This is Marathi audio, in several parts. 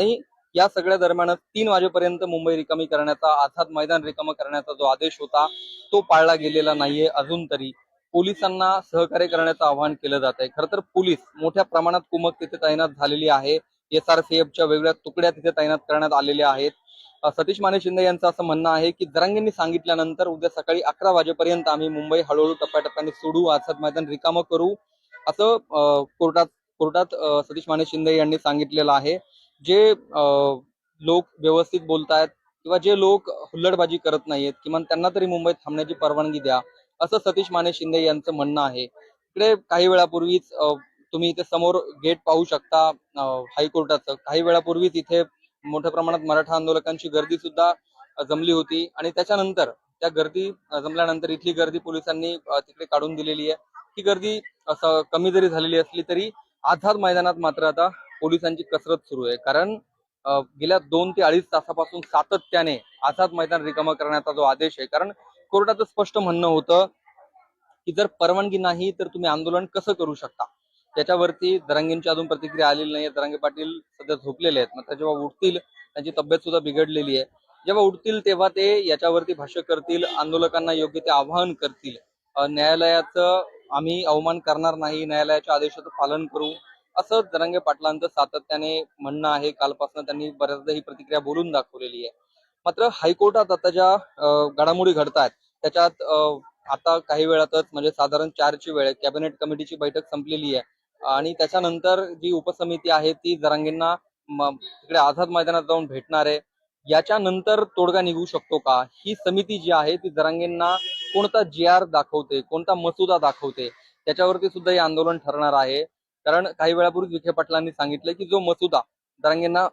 आणि या सगळ्या दरम्यान तीन वाजेपर्यंत मुंबई रिकामी करण्याचा आझाद मैदान रिकामं करण्याचा जो आदेश होता तो पाळला गेलेला नाहीये अजून तरी. पोलिसांना सहकार्य करण्याचं आवाहन केलं जात आहे खरं तर पोलीस मोठ्या प्रमाणात कुमक तिथे तैनात झालेली आहे. एसआरसीएफच्या वेगळ्या तुकड्या तिथे तैनात करण्यात आलेल्या आहेत. सतीश माने शिंदे यांचं असं म्हणणं आहे की जरांगींनी सांगितल्यानंतर उद्या सकाळी अकरा वाजेपर्यंत आम्ही मुंबई हळूहळू टप्प्याटप्प्याने सोडू आझाद मैदान रिकामं करू असं कोर्टात कोर्टात सतीश माने शिंदे यांनी सांगितलेलं आहे. जे लोक व्यवस्थित बोलतायत किंवा जे लोक हुल्लडबाजी करत नाहीयेत किमान त्यांना तरी मुंबईत थांबण्याची परवानगी द्या असं सतीश माने शिंदे यांचं म्हणणं आहे. इकडे काही वेळापूर्वीच तुम्ही इथे समोर गेट पाहू शकता हायकोर्टाचं. काही वेळापूर्वीच इथे मोठ्या प्रमाणात मराठा आंदोलकांची गर्दी सुद्धा जमली होती आणि त्याच्यानंतर त्या गर्दी जमल्यानंतर इथली गर्दी पोलिसांनी तिकडे काढून दिलेली आहे. ही गर्दी असं कमी जरी झालेली असली तरी आझाद मैदानात मात्र आता पोलिसांची कसरत सुरू आहे. कारण गेल्या दोन ते अडीच तासापासून सातत्याने आझाद मैदान रिकामा करण्याचा जो आदेश आहे कारण कोर्टाचं स्पष्ट म्हणणं होतं की जर परवानगी नाही तर तुम्ही आंदोलन कसं करू शकता? त्याच्यावरती दरांगेंची अजून प्रतिक्रिया आलेली नाही दरांगे पाटील सध्या झोपलेले आहेत. मात्र जेव्हा उठतील त्यांची तब्येत सुद्धा बिघडलेली आहे. जेव्हा उठतील तेव्हा ते याच्यावरती भाष्य करतील आंदोलकांना योग्य ते आवाहन करतील. न्यायालयाचं आम्ही अवमान करणार नाही. न्यायालयाच्या आदेशाचं पालन करू. असं जरंगे पाटलांचं सातत्याने म्हणणं आहे. कालपासून त्यांनी बऱ्याचदा ही प्रतिक्रिया बोलून दाखवलेली आहे. मात्र हायकोर्टात आता ज्या घडामोडी घडत आहेत त्याच्यात आता काही वेळातच म्हणजे साधारण चारची वेळ कॅबिनेट कमिटीची बैठक संपलेली आहे. आणि त्याच्यानंतर जी उपसमिती आहे ती जरांगेंना तिकडे आझाद मैदानात जाऊन भेटणार आहे. याच्यानंतर तोडगा निघू शकतो का? ही समिती जी आहे ती जरांगेंना कोणता जी आर दाखवते कोणता मसुदा दाखवते त्याच्यावरती सुद्धा हे आंदोलन ठरणार आहे. कारण काही वेळापूर्वी विखे पाटलांनी सांगितलं की जो मसुदा दरांगेंना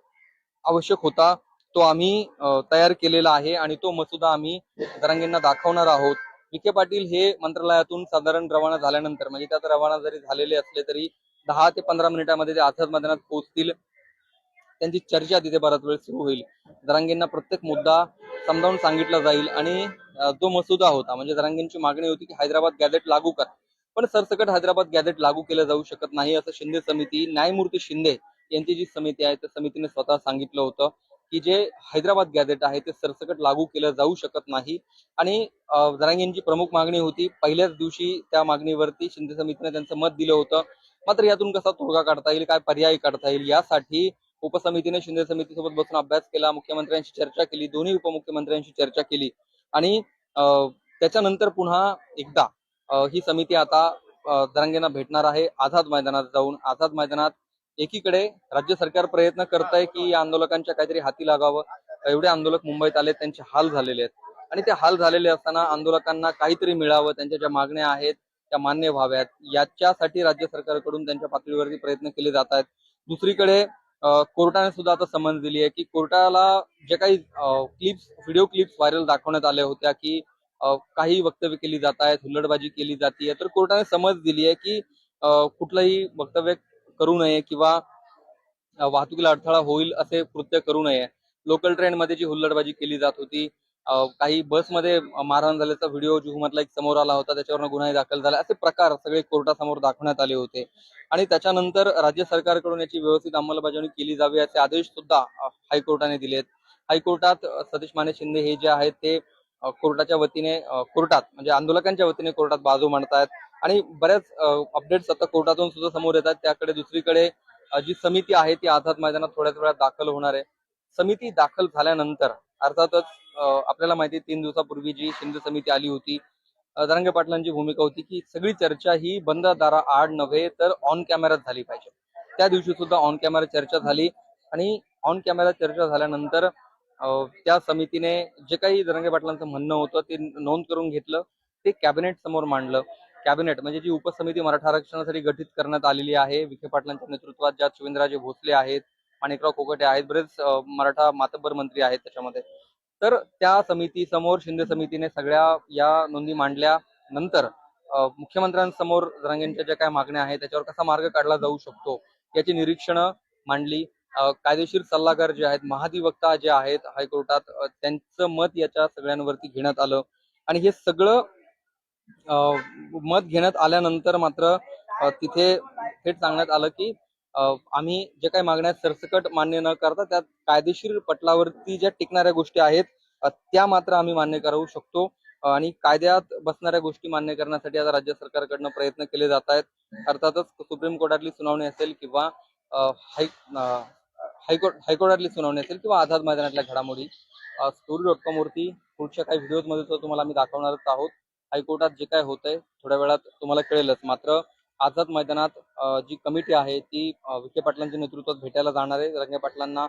आवश्यक होता तो आम्ही तयार केलेला आहे आणि तो मसुदा आम्ही दरांगेंना दाखवणार आहोत. विखे पाटील हे मंत्रालयातून साधारण रवाना झाल्यानंतर म्हणजे त्यात रवाना जरी झालेले असले तरी दहा ते पंधरा मिनिटांमध्ये ते आझाद मैदानात पोहोचतील. त्यांची चर्चा तिथे बराच वेळ सुरू होईल. दरांगेंना प्रत्येक मुद्दा समजावून सांगितला जाईल आणि जो मसुदा होता म्हणजे दरांगेंची मागणी होती की हैदराबाद गॅझेट लागू कर. पण सरसकट हैदराबाद गॅझेट लागू केलं जाऊ शकत नाही असं शिंदे समिती न्यायमूर्ती शिंदे यांची जी समिती आहे त्या समितीने स्वतः सांगितलं होतं की जे हैदराबाद गॅझेट आहे ते सरसकट लागू केलं जाऊ शकत नाही. आणि अ, जरांगेंची प्रमुख मागणी होती पहिल्याच दिवशी त्या मागणीवरती शिंदे समितीने त्यांचं मत दिलं होतं. मात्र यातून कसा तोडगा काढता येईल काय पर्याय काढता येईल यासाठी उपसमितीने शिंदे समितीसोबत बसून अभ्यास केला मुख्यमंत्र्यांशी चर्चा केली दोन्ही उपमुख्यमंत्र्यांशी चर्चा केली. आणि त्याच्यानंतर पुन्हा एकदा ही समिती आता अ, भेटणार आहे. आझाद मैदानात जाऊन आझाद मैदानात एकीकडे राज्य सरकार प्रयत्न करत आहे की या आंदोलकांच्या काहीतरी हाती लागावं. एवढे आंदोलक मुंबईत आले त्यांचे हाल झालेले आहेत. आणि ते हाल झालेले असताना आंदोलकांना काहीतरी मिळावं त्यांच्या ज्या मागण्या आहेत त्या मान्य व्हाव्यात. याच्यासाठी राज्य सरकारकडून त्यांच्या पातळीवरती प्रयत्न केले जात आहेत. दुसरीकडे कोर्टाने सुद्धा आता समज दिली आहे की कोर्टाला जे काही क्लिप्स व्हिडिओ क्लिप्स व्हायरल दाखवण्यात आल्या होत्या की काही वक्तव्य केली जात आहेत हुल्लडबाजी केली जाते तर कोर्टाने समज दिली आहे की कुठलंही वक्तव्य करू नये किंवा वाहतुकीला अडथळा होईल असे कृत्य करू नये. लोकल ट्रेन मध्ये जी हुल्लडबाजी केली जात होती काही बसमध्ये मारहाण झाल्याचा व्हिडिओ जुहूमधला एक समोर आला होता त्याच्यावर गुन्हा दाखल झाला असे प्रकार सगळे कोर्टासमोर दाखवण्यात आले होते. आणि त्याच्यानंतर राज्य सरकारकडून याची व्यवस्थित अंमलबजावणी केली जावी असे आदेश सुद्धा हायकोर्टाने दिलेत. हायकोर्टात सतीश माने शिंदे हे जे आहेत ते कोर्टाच्या वतीने कोर्टात म्हणजे आंदोलकांच्या वतीने कोर्टात बाजू मांडतायत. आणि बऱ्याच अपडेट्स आता कोर्टातून सुद्धा समोर येतात त्याकडे दुसरीकडे जी समिती आहे ती आझाद मैदानात थोड्याच वेळात दाखल होणार आहे. समिती दाखल झाल्यानंतर अर्थातच आपल्याला माहिती तीन दिवसापूर्वी जी शिंदे समिती आली होती अ, धनंजय पाटलांची भूमिका होती की सगळी चर्चा ही बंद दारा आड नव्हे तर ऑन कॅमेरात झाली पाहिजे. त्या दिवशी सुद्धा ऑन कॅमेरा चर्चा झाली. आणि ऑन कॅमेरा चर्चा झाल्यानंतर त्या समितीने जे काही धनंजय पाटलांचं म्हणणं होतं ते नोंद करून घेतलं ते कॅबिनेट समोर मांडलं. कॅबिनेट म्हणजे जी उपसमिती मराठा आरक्षणासाठी गठीत करण्यात आलेली आहे विखे पाटलांच्या नेतृत्वात ज्यात शिवेंद्रराजे भोसले आहेत माणिकराव कोकटे आहेत बरेच मराठा मातब्बर मंत्री आहेत त्याच्यामध्ये. तर त्या समिती समोर शिंदे समितीने सगळ्या या नोंदी मांडल्या नंतर मुख्यमंत्र्यांसमोर जरांगेंच्या ज्या काय मागण्या आहेत त्याच्यावर कसा मार्ग काढला जाऊ शकतो याची निरीक्षणं मांडली. कायदेशीर सल्लागार जे आहेत महाधिवक्ता जे आहेत हायकोर्टात त्यांचं मत याच्या सगळ्यांवरती घेण्यात आलं. आणि हे सगळं मत घेण्यात आल्यानंतर मात्र तिथे थेट सांगण्यात आलं की आम्ही जे काही मागण्या सरसकट मान्य न करता त्यात कायदेशीर पटलावरती ज्या टिकणाऱ्या गोष्टी आहेत त्या मात्र आम्ही मान्य करू शकतो. आणि कायद्यात बसणाऱ्या गोष्टी मान्य करण्यासाठी आता राज्य सरकारकडनं प्रयत्न केले जात आहेत. अर्थातच सुप्रीम कोर्टातली सुनावणी असेल किंवा हाय हायकोर्ट हायकोर्टातली सुनावणी असेल किंवा आझाद मैदानातल्या घडामोडी स्टोरी डॉट कॉम वरती पुढच्या काही व्हिडिओमध्ये तर तुम्हाला आम्ही दाखवणारच आहोत. हायकोर्टात जे काय होतंय थोड्या वेळात तुम्हाला कळेलच. मात्र आझाद मैदानात जी कमिटी आहे ती विखे पाटलांच्या नेतृत्वात भेटायला जाणार आहे. रंगे पाटलांना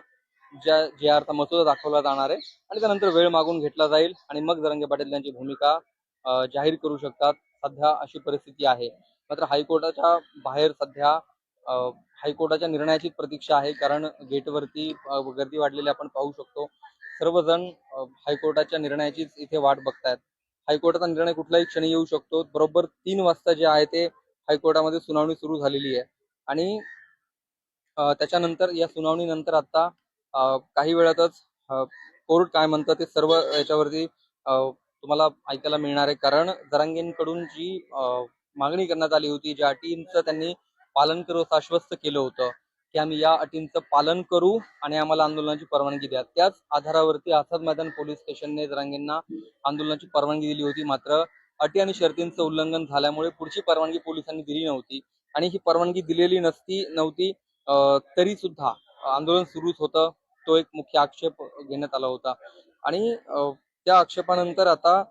ज्या जे आरचा मसुदा दाखवला जाणार आहे आणि त्यानंतर वेळ मागून घेतला जाईल आणि मग जरंगे पाटील यांची भूमिका जाहीर करू शकतात. सध्या अशी परिस्थिती आहे. मात्र हायकोर्टाच्या बाहेर सध्या हायकोर्टाच्या निर्णयाची प्रतीक्षा आहे. कारण गेटवरती गर्दी वाढलेली आपण पाहू शकतो. सर्वजण हायकोर्टाच्या निर्णयाचीच इथे वाट बघतायत. हायकोर्टाचा निर्णय कुठल्याही क्षणी येऊ शकतो. बरोबर तीन वाजता जे आहे ते हायकोर्टामध्ये सुनावणी सुरू झालेली आहे. आणि त्याच्यानंतर या सुनावणीनंतर आता काही वेळातच कोर्ट काय म्हणतं ते सर्व याच्यावरती तुम्हाला ऐकायला मिळणार आहे. कारण जरांगेंकडून जी मागणी करण्यात आली होती ज्या अटींचं त्यांनी पालन करू असं आश्वस्त केलं होतं की आम्ही या अटींचं पालन करू आणि आम्हाला आंदोलनाची परवानगी द्या. त्याच आधारावरती आझाद मैदान पोलीस स्टेशनने जरांगेंना आंदोलनाची परवानगी दिली होती. मात्र अटी आणि शर्तींचं उल्लंघन झाल्यामुळे पुढची परवानगी पोलिसांनी दिली नव्हती आणि ही परवानगी दिलेली नसती नव्हती तरी सुद्धा आंदोलन सुरूच होतं. तो एक मुख्य आक्षेप घेण्यात आला होता. आणि त्या आक्षेपानंतर आता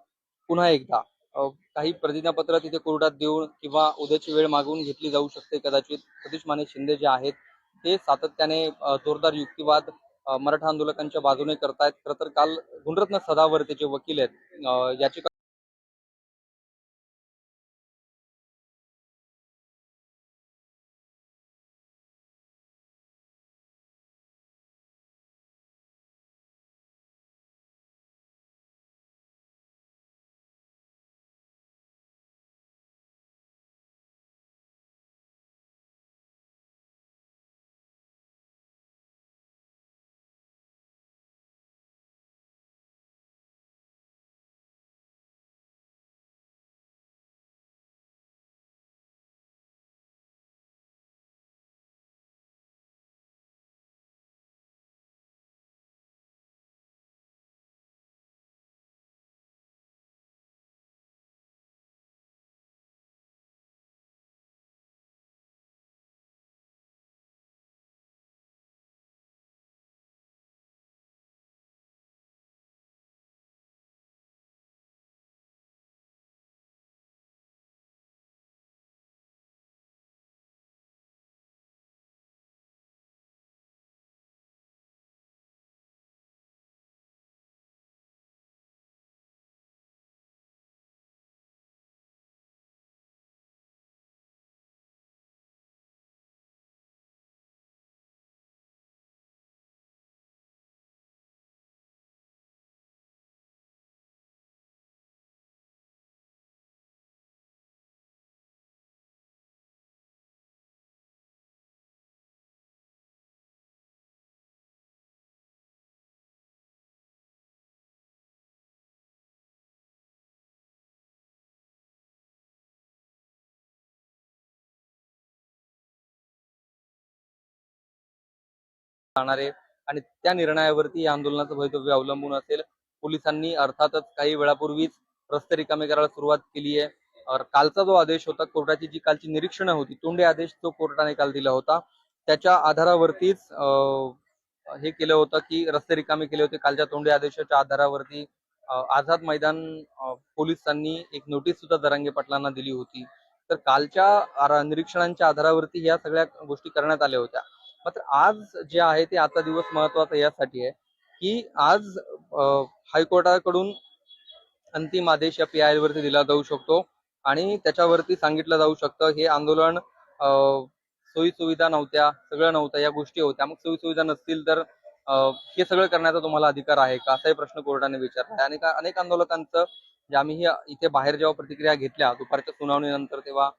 पुन्हा एकदा काही प्रतिज्ञापत्र तिथे कोर्टात देऊन किंवा उद्याची वेळ मागवून घेतली जाऊ शकते कदाचित. सतीश माने शिंदे जे आहेत ते सातत्याने जोरदार युक्तिवाद मराठा आंदोलकांच्या बाजूने करतायत. खरं तर काल गुणरत्न सदावर्ते जे वकील आहेत याचिका जाणार आहे. आणि त्या निर्णयावरती या आंदोलनाचं भवितव्य अवलंबून असेल. पोलिसांनी अर्थातच काही वेळापूर्वीच रस्ते रिकामे करायला सुरुवात केली आहे. कालचा जो आदेश होता कोर्टाची जी कालची निरीक्षणं होती तोंडे आदेश जो कोर्टाने काल दिला होता त्याच्या आधारावरतीच हे केलं होतं की रस्ते रिकामे केले होते. कालच्या तोंडे आदेशाच्या आधारावरती आझाद मैदान पोलिसांनी एक नोटीस सुद्धा दरांगे पाटलांना दिली होती. तर कालच्या निरीक्षणांच्या आधारावरती या सगळ्या गोष्टी करण्यात आल्या होत्या. मात्र आज जे आहे ते आजचा दिवस महत्त्वाचा यासाठी आहे की आज हायकोर्टाकडून अंतिम आदेश या पी आय वरती दिला जाऊ शकतो आणि त्याच्यावरती सांगितलं जाऊ शकतं. हे आंदोलन सोयी सुविधा नव्हत्या सगळं नव्हत्या या गोष्टी होत्या. मग सोयी सुविधा नसतील तर हे सगळं करण्याचा तुम्हाला अधिकार आहे का? असाही प्रश्न कोर्टाने विचारला आणि अनेक आंदोलकांचं जे आम्ही इथे बाहेर जेव्हा प्रतिक्रिया घेतल्या दुपारच्या सुनावणीनंतर तेव्हा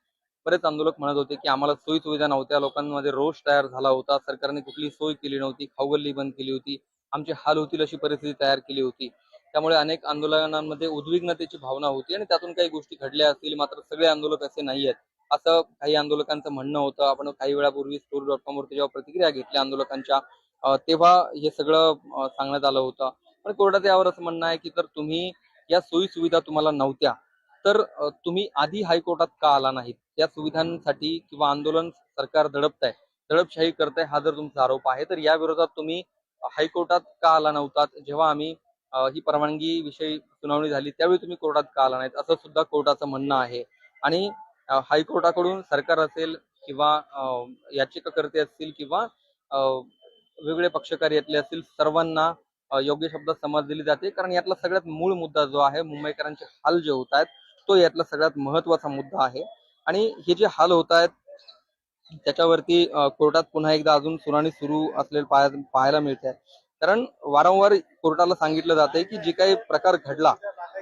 बरेच आंदोलक म्हणत होते की आम्हाला सोयी सुविधा नव्हत्या. लोकांमध्ये रोष तयार झाला होता. सरकारने कुठली सोय केली नव्हती. खाऊगल्ली बंद केली होती. आमचे हाल होतील अशी परिस्थिती तयार केली होती. त्यामुळे अनेक आंदोलनांमध्ये उद्विग्नतेची भावना होती आणि त्यातून काही गोष्टी घडल्या असतील. मात्र सगळे आंदोलक असे नाही आहेत. असं काही आंदोलकांचं म्हणणं होतं. आपण काही वेळापूर्वी स्टोरी डॉट कॉमवरती जेव्हा प्रतिक्रिया घेतल्या आंदोलकांच्या तेव्हा हे सगळं सांगण्यात आलं होतं. पण कोर्टाचं यावर असं म्हणणं आहे की जर तुम्ही या सोयी सुविधा तुम्हाला नव्हत्या. तर तुम्ही आधी हायकोर्टात का आला नाहीत? या सुविधांसाठी किंवा आंदोलन सरकार दडपत दडपशाही करताय हा जर तुमचा आरोप आहे तर या विरोधात तुम्ही हायकोर्टात का आला नव्हतात? जेव्हा आम्ही ही परवानगी विषयी सुनावणी झाली त्यावेळी तुम्ही कोर्टात का आला नाहीत? असं सुद्धा कोर्टाचं म्हणणं आहे. आणि हायकोर्टाकडून सरकार असेल किंवा याचिकाकर्ते असतील किंवा वेगवेगळे पक्षकार यातले असतील सर्वांना योग्य शब्दात समज दिली जाते. कारण यातला सगळ्यात मूळ मुद्दा जो आहे मुंबईकरांचे हाल जे होत आहेत तो यातला सगळ्यात महत्त्वाचा मुद्दा आहे. आणि हे जे हाल होत आहेत त्याच्यावरती कोर्टात पुन्हा एकदा अजून सुनावणी सुरू असलेली पाहायला मिळते. कारण वारंवार कोर्टाला सांगितलं जातंय की जे काही प्रकार घडला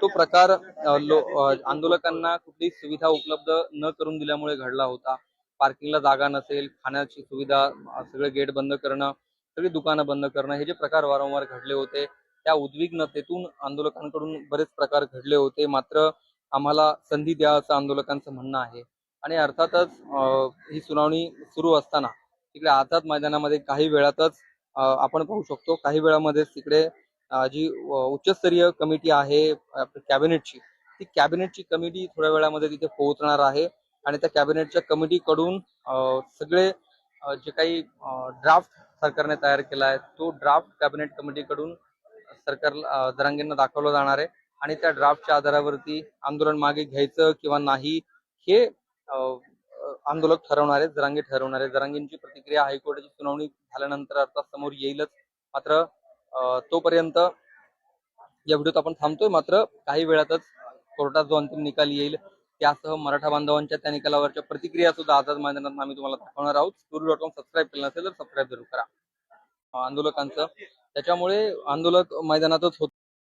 तो प्रकार आंदोलकांना कुठली सुविधा उपलब्ध न करून दिल्यामुळे घडला होता. पार्किंगला जागा नसेल खाण्याची सुविधा सगळे गेट बंद करणं सगळी दुकानं बंद करणं हे जे प्रकार वारंवार घडले होते त्या उद्विग्नतेतून आंदोलकांकडून बरेच प्रकार घडले होते. मात्र आम्हाला संधी द्या असं आंदोलकांचं म्हणणं आहे. आणि अर्थातच ही सुनावणी सुरू असताना तिकडे आझाद मैदानामध्ये काही वेळातच आपण पाहू शकतो काही वेळामध्येच तिकडे जी उच्चस्तरीय कमिटी आहे कॅबिनेटची ती कॅबिनेटची कमिटी थोड्या वेळामध्ये तिथे पोहोचणार आहे. आणि त्या कॅबिनेटच्या कमिटीकडून सगळे जे काही ड्राफ्ट सरकारने तयार केला आहे तो ड्राफ्ट कॅबिनेट कमिटीकडून सरकार जरांगींना दाखवला जाणार आहे. आणि त्या ड्राफ्टच्या आधारावरती आंदोलन मागे घ्यायचं किंवा नाही हे आंदोलक ठरवणार आहेत जरांगे ठरवणार. आहेत जरांगींची प्रतिक्रिया हायकोर्टाची सुनावणी झाल्यानंतर अर्थात समोर येईलच. मात्र तोपर्यंत या व्हिडिओत आपण थांबतोय. मात्र काही वेळातच कोर्टात जो अंतिम निकाल येईल त्यासह मराठा बांधवांच्या त्या निकालावरच्या प्रतिक्रिया सुद्धा आझाद मैदानात आम्ही तुम्हाला दाखवणार आहोत. स्टोरी डॉट कॉम सबस्क्राईब केलं नसेल तर सबस्क्राईब जरूर करा. आंदोलकांचं. त्याच्यामुळे आंदोलक मैदानातच होत